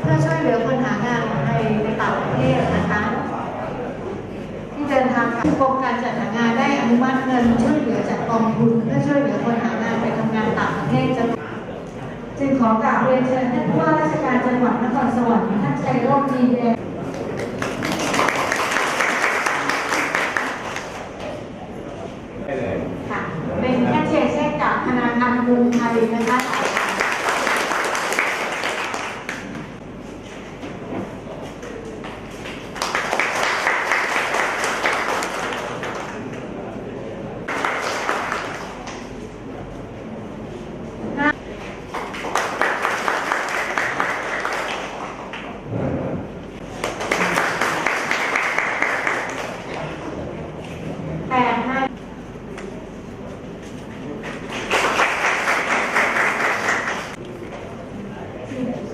เพื่อช่วยเหลือคนหางานในในต่างประเทศนะคะ ที่เดินทางกับกรมการจัดหางานได้อนุมัติเงินช่วยเหลือจากกองทุนเพื่อช่วยเหลือคนหางานไปทำงานต่างประเทศจำนวนจึงขอกราบเรียนเชิญท่านผู้ว่าราชการจังหวัดนครสวรรค์ท่านชัยโรจน์ดีแดงค่ะเป็นแค่เช็คเช็คจากธนาคารกรุงไทยนะคะ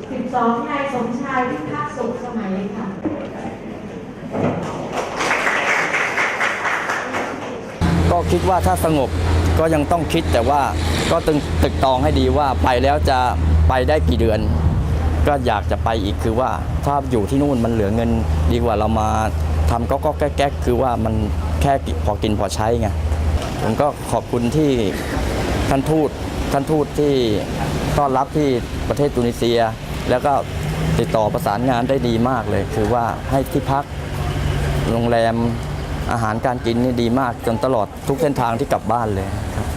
12นายสมชายที่ทักษ์สุขสมัยค่ะก็คิดว่าถ้าสงบก็ยังต้องคิดแต่ว่าก็ตึงตึกตองให้ดีว่าไปแล้วจะไปได้กี่เดือน ก็อยากจะไปอีกคือว่าถ้าอยู่ที่นู่นมันเหลือเงินดีกว่าเรามาทำก็ก็แก๊กคือว่ามันแค่พอกินพอใช้ไงผมก็ขอบคุณที่ท่านทูตท่านทูตที่ต้อนรับที่ประเทศตุนิเซีย แล้วก็ติดต่อประสานงานได้ดีมากเลย คือว่าให้ที่พักโรงแรมอาหารการกินนี่ดีมากจนตลอดทุกเส้นทางที่กลับบ้านเลยครับ